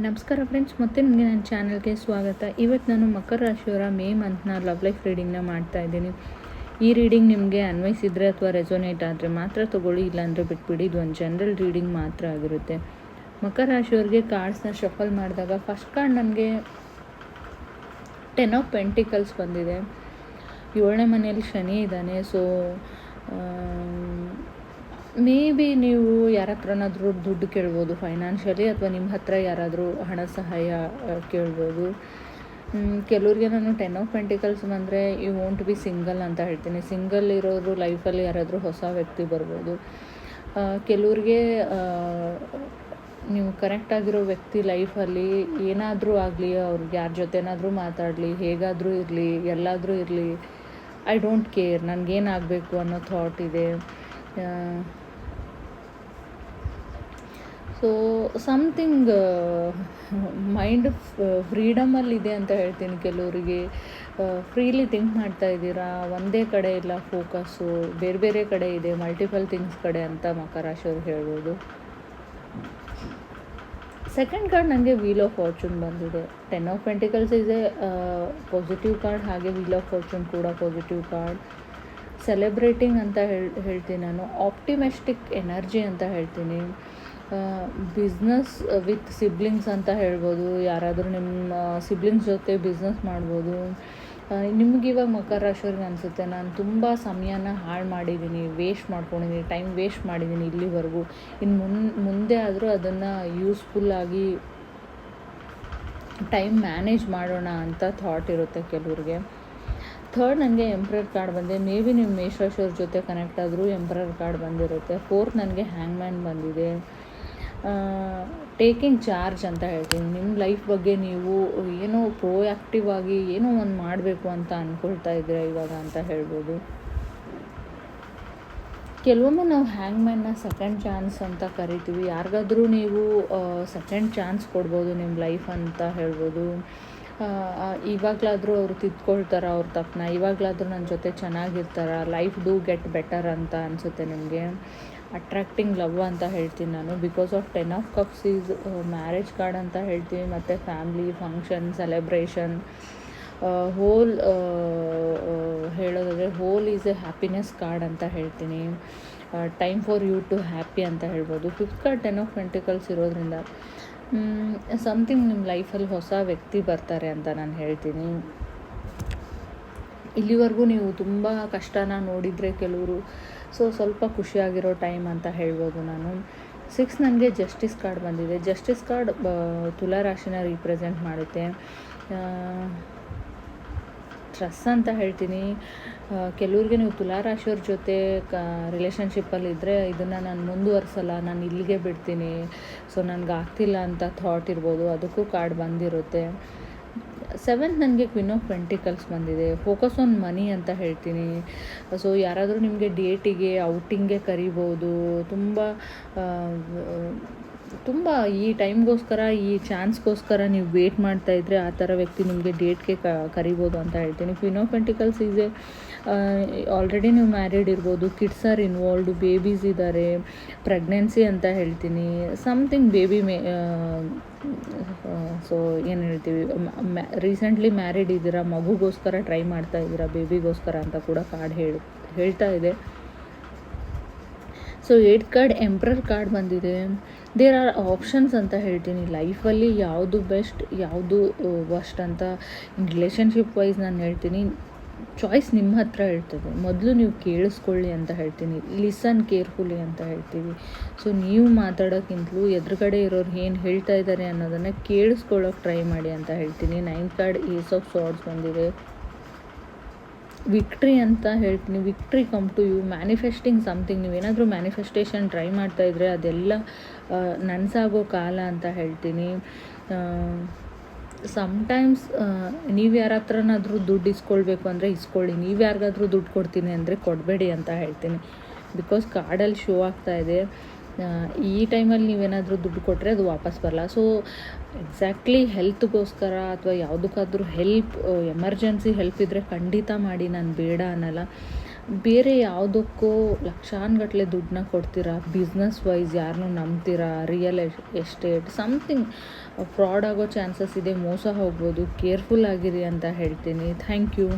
ನಮಸ್ಕಾರ ಫ್ರೆಂಡ್ಸ್ ಮತ್ತೆ ನಿಮಗೆ ನನ್ನ ಚಾನಲ್ಗೆ ಸ್ವಾಗತ. ಇವತ್ತು ನಾನು ಮಕರ ರಾಶಿಯವರ ಮೇ ಮಂತ್ನ ಲವ್ ಲೈಫ್ ರೀಡಿಂಗ್ನ ಮಾಡ್ತಾ ಇದ್ದೀನಿ. ಈ ರೀಡಿಂಗ್ ನಿಮಗೆ ಅನ್ವಯಿಸಿದರೆ ಅಥವಾ ರೆಸೋನೇಟ್ ಆದರೆ ಮಾತ್ರ ತೊಗೊಳ್ಳಿ, ಇಲ್ಲಾಂದರೆ ಬಿಟ್ಬಿಡಿ. ಇದು ಒಂದು ಜನರಲ್ ರೀಡಿಂಗ್ ಮಾತ್ರ ಆಗಿರುತ್ತೆ. ಮಕರ ರಾಶಿಯವ್ರಿಗೆ ಕಾರ್ಡ್ಸ್ನ ಶಫಲ್ ಮಾಡಿದಾಗ ಫಸ್ಟ್ ಕಾರ್ಡ್ ನನಗೆ ಟೆನ್ ಆಫ್ ಪೆಂಟಿಕಲ್ಸ್ ಬಂದಿದೆ. ಏಳನೇ ಮನೆಯಲ್ಲಿ ಶನಿ ಇದ್ದಾನೆ ಸೊ ಮೇ ಬಿ ನೀವು ಯಾರ ಹತ್ರನಾದರೂ ದುಡ್ಡು ಕೇಳ್ಬೋದು ಫೈನಾನ್ಷಿಯಲಿ ಅಥವಾ ನಿಮ್ಮ ಹತ್ರ ಯಾರಾದರೂ ಹಣ ಸಹಾಯ ಕೇಳ್ಬೋದು. ಕೆಲವ್ರಿಗೆ ನಾನು ಟೆನ್ ಆಫ್ ಪೆಂಟಿಕಲ್ಸ್ ಬಂದರೆ ಯು ವೋಂಟ್ ಬಿ ಸಿಂಗಲ್ ಅಂತ ಹೇಳ್ತೀನಿ. ಸಿಂಗಲ್ ಇರೋರು ಲೈಫಲ್ಲಿ ಯಾರಾದರೂ ಹೊಸ ವ್ಯಕ್ತಿ ಬರ್ಬೋದು. ಕೆಲವ್ರಿಗೆ ನೀವು ಕರೆಕ್ಟಾಗಿರೋ ವ್ಯಕ್ತಿ ಲೈಫಲ್ಲಿ ಏನಾದರೂ ಆಗಲಿ, ಅವ್ರಿಗೆ ಯಾರ ಜೊತೆನಾದರೂ ಮಾತಾಡಲಿ, ಹೇಗಾದರೂ ಇರಲಿ, ಎಲ್ಲಾದರೂ ಇರಲಿ ಐ ಡೋಂಟ್ ಕೇರ್ ನನಗೇನಾಗಬೇಕು ಅನ್ನೋ ಥಾಟ್ ಇದೆ. ಸೊ ಸಮಥಿಂಗ್ ಮೈಂಡ್ ಫ್ರೀಡಮಲ್ಲಿದೆ ಅಂತ ಹೇಳ್ತೀನಿ ಕೆಲವರಿಗೆ. ಫ್ರೀಲಿ ಥಿಂಕ್ ಮಾಡ್ತಾ ಇದ್ದೀರಾ? ಒಂದೇ ಕಡೆ ಇಲ್ಲ ಫೋಕಸ್ಸು ಬೇರೆ ಬೇರೆ ಕಡೆ ಇದೆ ಮಲ್ಟಿಪಲ್ ಥಿಂಗ್ಸ್ ಕಡೆ ಅಂತ ಮಕರ ರಾಶಿಯವ್ರು ಹೇಳ್ಬೋದು. ಸೆಕೆಂಡ್ ಕಾರ್ಡ್ ನನಗೆ ವೀಲ್ ಆಫ್ ಫಾರ್ಚೂನ್ ಬಂದಿದೆ. ಟೆನ್ ಆಫ್ ಪೆಂಟಿಕಲ್ಸ್ ಇದೆ ಪಾಸಿಟಿವ್ ಕಾರ್ಡ್ ಹಾಗೆ ವೀಲ್ ಆಫ್ ಫಾರ್ಚೂನ್ ಕೂಡ ಪಾಸಿಟಿವ್ ಕಾರ್ಡ್ ಸೆಲೆಬ್ರೇಟಿಂಗ್ ಅಂತ ಹೇಳ್, ಹೇಳ್ತೀನಿ ನಾನು. ಆಪ್ಟಿಮೆಸ್ಟಿಕ್ ಎನರ್ಜಿ ಅಂತ ಹೇಳ್ತೀನಿ. ಬಿಸ್ನೆಸ್ ವಿತ್ ಸಿಬ್ಲಿಂಗ್ಸ್ ಅಂತ ಹೇಳ್ಬೋದು. ಯಾರಾದರೂ ನಿಮ್ಮ ಸಿಬ್ಲಿಂಗ್ಸ್ ಜೊತೆ ಬಿಸ್ನೆಸ್ ಮಾಡ್ಬೋದು. ನಿಮ್ಗೆ ಇವಾಗ ಮಕರ ರಾಶಿಯವ್ರಿಗೆ ಅನಿಸುತ್ತೆ, ನಾನು ತುಂಬ ಸಮಯನ ಹಾಳು ಮಾಡಿದ್ದೀನಿ ವೇಸ್ಟ್ ಮಾಡ್ಕೊಂಡಿದ್ದೀನಿ ಟೈಮ್ ವೇಸ್ಟ್ ಮಾಡಿದ್ದೀನಿ ಇಲ್ಲಿವರೆಗೂ. ಇನ್ನು ಮುನ್, ಮುಂದೆ ಆದರೂ ಅದನ್ನು ಯೂಸ್ಫುಲ್ಲಾಗಿ ಟೈಮ್ ಮ್ಯಾನೇಜ್ ಮಾಡೋಣ ಅಂತ ಥಾಟ್ ಇರುತ್ತೆ ಕೆಲವ್ರಿಗೆ. ಥರ್ಡ್ ನನಗೆ ಎಂಪ್ರರ್ ಕಾರ್ಡ್ ಬಂದಿದೆ. ಮೇ ಬಿ ನೀವು ಮೇಷರಾಶಿಯವ್ರ ಜೊತೆ ಕನೆಕ್ಟ್ ಆದರೂ ಎಂಪ್ರರ್ ಕಾರ್ಡ್ ಬಂದಿರುತ್ತೆ. ಫೋರ್ತ್ ನನಗೆ ಹ್ಯಾಂಗ್ ಮ್ಯಾನ್ ಬಂದಿದೆ. ಟೇಕಿಂಗ್ ಚಾರ್ಜ್ ಅಂತ ಹೇಳ್ತೀನಿ. ನಿಮ್ಮ ಲೈಫ್ ಬಗ್ಗೆ ನೀವು ಏನೋ ಪ್ರೋಯಾಕ್ಟಿವ್ ಆಗಿ ಏನೋ ಒಂದು ಮಾಡಬೇಕು ಅಂತ ಅಂದ್ಕೊಳ್ತಾ ಇದ್ದೀರಾ ಇವಾಗ ಅಂತ ಹೇಳ್ಬೋದು. ಕೆಲವೊಮ್ಮೆ ನಾವು ಹ್ಯಾಂಗ್ ಮ್ಯಾನ್ನ ಸೆಕೆಂಡ್ ಚಾನ್ಸ್ ಅಂತ ಕರಿತೀವಿ. ಯಾರಿಗಾದ್ರೂ ನೀವು ಸೆಕೆಂಡ್ ಚಾನ್ಸ್ ಕೊಡ್ಬೋದು ನಿಮ್ಮ ಲೈಫ್ ಅಂತ ಹೇಳ್ಬೋದು. ಇವಾಗಲಾದರೂ ಅವರು ತಿದ್ಕೊಳ್ತಾರ, ಅವ್ರ ತಪ್ಪನ್ನ. ಇವಾಗಲಾದರೂ ನನ್ನ ಜೊತೆ ಚೆನ್ನಾಗಿರ್ತಾರ ಲೈಫ್ ಡೂ ಗೆಟ್ ಬೆಟರ್ ಅಂತ ಅನಿಸುತ್ತೆ ನಿಮಗೆ. ಅಟ್ರಾಕ್ಟಿಂಗ್ ಲವ್ ಅಂತ ಹೇಳ್ತೀನಿ ನಾನು. Because of ten of cups is marriage card ಅಂತ ಹೇಳ್ತೀವಿ ಮತ್ತು ಫ್ಯಾಮ್ಲಿ ಫಂಕ್ಷನ್ ಸೆಲೆಬ್ರೇಷನ್ ಹೋಲ್ ಹೇಳೋದಾದರೆ whole is a happiness card ಅಂತ ಹೇಳ್ತೀನಿ. Time for you to happy ಅಂತ ಹೇಳ್ಬೋದು. Fifth card ten of pentacles ಇರೋದ್ರಿಂದ ಸಮಥಿಂಗ್ ನಿಮ್ಮ ಲೈಫಲ್ಲಿ ಹೊಸ ವ್ಯಕ್ತಿ ಬರ್ತಾರೆ ಅಂತ ನಾನು ಹೇಳ್ತೀನಿ. ಇಲ್ಲಿವರೆಗೂ ನೀವು ತುಂಬ ಕಷ್ಟನ ನೋಡಿದರೆ ಕೆಲವರು. ಸೊ ಸ್ವಲ್ಪ ಖುಷಿಯಾಗಿರೋ ಟೈಮ್ ಅಂತ ಹೇಳ್ಬೋದು ನಾನು. ಸಿಕ್ಸ್ ನನಗೆ ಜಸ್ಟಿಸ್ ಕಾರ್ಡ್ ಬಂದಿದೆ. ಜಸ್ಟಿಸ್ ಕಾರ್ಡ್ ತುಲಾ ರಾಶಿನ ರೀಪ್ರೆಸೆಂಟ್ ಮಾಡುತ್ತೆ. ಸ್ಟ್ರೆಸ್ ಅಂತ ಹೇಳ್ತೀನಿ. ಕೆಲವ್ರಿಗೆ ನೀವು ತುಲಾ ರಾಶಿಯವ್ರ ಜೊತೆ ಕ ರಿಲೇಷನ್ಶಿಪ್ಪಲ್ಲಿ ಇದ್ದರೆ ಇದನ್ನು ನಾನು ಮುಂದುವರ್ಸಲ್ಲ. ನಾನು ಇಲ್ಲಿಗೆ ಬಿಡ್ತೀನಿ. ಸೊ ನನಗೆ ಆಗ್ತಿಲ್ಲ ಅಂತ ಥಾಟ್ ಇರ್ಬೋದು. ಅದಕ್ಕೂ ಕಾರ್ಡ್ ಬಂದಿರುತ್ತೆ. ಸೆವೆಂತ್ ನನಗೆ ಕ್ವಿನ್ ಆಫ್ ಪೆಂಟಿಕಲ್ಸ್ ಬಂದಿದೆ. ಫೋಕಸ್ ಆನ್ ಮನಿ ಅಂತ ಹೇಳ್ತೀನಿ. ಸೊ ಯಾರಾದರೂ ನಿಮಗೆ ಡೇಟಿಗೆ ಔಟಿಂಗ್ಗೆ ಕರಿಬೋದು, ತುಂಬ ತುಂಬ ಈ ಟೈಮ್ಗೋಸ್ಕರ, ಈ ಚಾನ್ಸ್ಗೋಸ್ಕರ ನೀವು ವೇಟ್ ಮಾಡ್ತಾ ಇದ್ದರೆ ಆ ಥರ ವ್ಯಕ್ತಿ ನಿಮಗೆ ಡೇಟ್ಗೆ ಕ, ಕರಿಬೋದು ಅಂತ ಹೇಳ್ತೀನಿ. Five of pentacles is a already ನೀವು ಮ್ಯಾರಿಡ್ ಇರ್ಬೋದು ಕಿಡ್ಸ್ ಆರ್ ಇನ್ವಾಲ್ವ್ ಬೇಬೀಸ್ ಇದ್ದಾರೆ ಪ್ರೆಗ್ನೆನ್ಸಿ ಅಂತ ಹೇಳ್ತೀನಿ. ಸಮ್ಥಿಂಗ್ ಬೇಬಿ ಮೇ ಸೊ ಏನು ಹೇಳ್ತೀವಿ ರೀಸೆಂಟ್ಲಿ ಮ್ಯಾರಿಡ್ ಇದ್ದೀರಾ, ಮಗುಗೋಸ್ಕರ ಟ್ರೈ ಮಾಡ್ತಾ ಇದ್ದೀರಾ ಬೇಬಿಗೋಸ್ಕರ ಅಂತ ಕೂಡ ಕಾರ್ಡ್ ಹೇಳಿ, ಹೇಳ್ತಾ ಇದೆ. So eight card emperor card ಬಂದಿದೆ. ದೇರ್ ಆರ್ ಆಪ್ಷನ್ಸ್ ಅಂತ ಹೇಳ್ತೀನಿ. ಲೈಫಲ್ಲಿ ಯಾವುದು ಬೆಸ್ಟ್ ಯಾವುದು ವರ್ಸ್ಟ್ ಅಂತ ರಿಲೇಷನ್ಶಿಪ್ ವೈಸ್ ನಾನು ಹೇಳ್ತೀನಿ. ಚಾಯ್ಸ್ ನಿಮ್ಮ ಹತ್ರ ಇರ್ತದೆ. ಮೊದಲು ನೀವು ಕೇಳಿಸ್ಕೊಳ್ಳಿ ಅಂತ ಹೇಳ್ತೀನಿ. ಲಿಸನ್ ಕೇರ್ಫುಲಿ ಅಂತ ಹೇಳ್ತೀವಿ. ಸೊ ನೀವು ಮಾತಾಡೋಕ್ಕಿಂತಲೂ ಎದುರುಗಡೆ ಇರೋರು ಏನು ಹೇಳ್ತಾ ಇದ್ದಾರೆ ಅನ್ನೋದನ್ನು ಕೇಳಿಸ್ಕೊಳ್ಳೋಕೆ ಟ್ರೈ ಮಾಡಿ ಅಂತ ಹೇಳ್ತೀನಿ. Ninth card ace of swords ಬಂದಿದೆ. ವಿಕ್ಟ್ರಿ ಅಂತ ಹೇಳ್ತೀನಿ. Victory come to you manifesting something ನೀವೇನಾದರೂ ಮ್ಯಾನಿಫೆಸ್ಟೇಷನ್ ಟ್ರೈ ಮಾಡ್ತಾ ಇದ್ದರೆ ಅದೆಲ್ಲ ನನಸಾಗೋ ಕಾಲ ಅಂತ ಹೇಳ್ತೀನಿ. ಸಮ್ಟೈಮ್ಸ್ ನೀವು ಯಾರ ಹತ್ರನಾದರೂ ದುಡ್ಡು ಇಸ್ಕೊಳ್ಬೇಕು ಅಂದರೆ ಇಸ್ಕೊಳ್ಳಿ. ನೀವು ಯಾರಿಗಾದ್ರೂ ದುಡ್ಡು ಕೊಡ್ತೀನಿ ಅಂದರೆ ಕೊಡಬೇಡಿ ಅಂತ ಹೇಳ್ತೀನಿ. ಬಿಕಾಸ್ ಕಾರ್ಡಲ್ಲಿ ಶೋ ಆಗ್ತಾ ಇದೆ. ಈ ಟೈಮಲ್ಲಿ ನೀವೇನಾದರೂ ದುಡ್ಡು ಕೊಟ್ಟರೆ ಅದು ವಾಪಸ್ ಬರಲ್ಲ. ಸೊ ಎಕ್ಸಾಕ್ಟ್ಲಿ ಹೆಲ್ತ್ಗೋಸ್ಕರ ಅಥವಾ ಯಾವುದಕ್ಕಾದ್ರೂ ಹೆಲ್ಪ್ ಎಮರ್ಜೆನ್ಸಿ ಹೆಲ್ಪ್ ಇದ್ದರೆ ಖಂಡಿತ ಮಾಡಿ, ನಾನು ಬೇಡ ಅನ್ನಲ್ಲ. ಬೇರೆ ಯಾವುದಕ್ಕೂ ಲಕ್ಷಾನುಗಟ್ಲೆ ದುಡ್ಡನ್ನ ಕೊಡ್ತೀರಾ? ಬಿಸ್ನೆಸ್ ವೈಸ್ ಯಾರನ್ನೂ ನಂಬ್ತೀರಾ ರಿಯಲ್ ಎಸ್ಟೇಟ್ ಸಮಥಿಂಗ್ ಫ್ರಾಡ್ ಆಗೋ ಚಾನ್ಸಸ್ ಇದೆ, ಮೋಸ ಹೋಗ್ಬೋದು ಕೇರ್ಫುಲ್ ಆಗಿರಿ ಅಂತ ಹೇಳ್ತೀನಿ. Thank you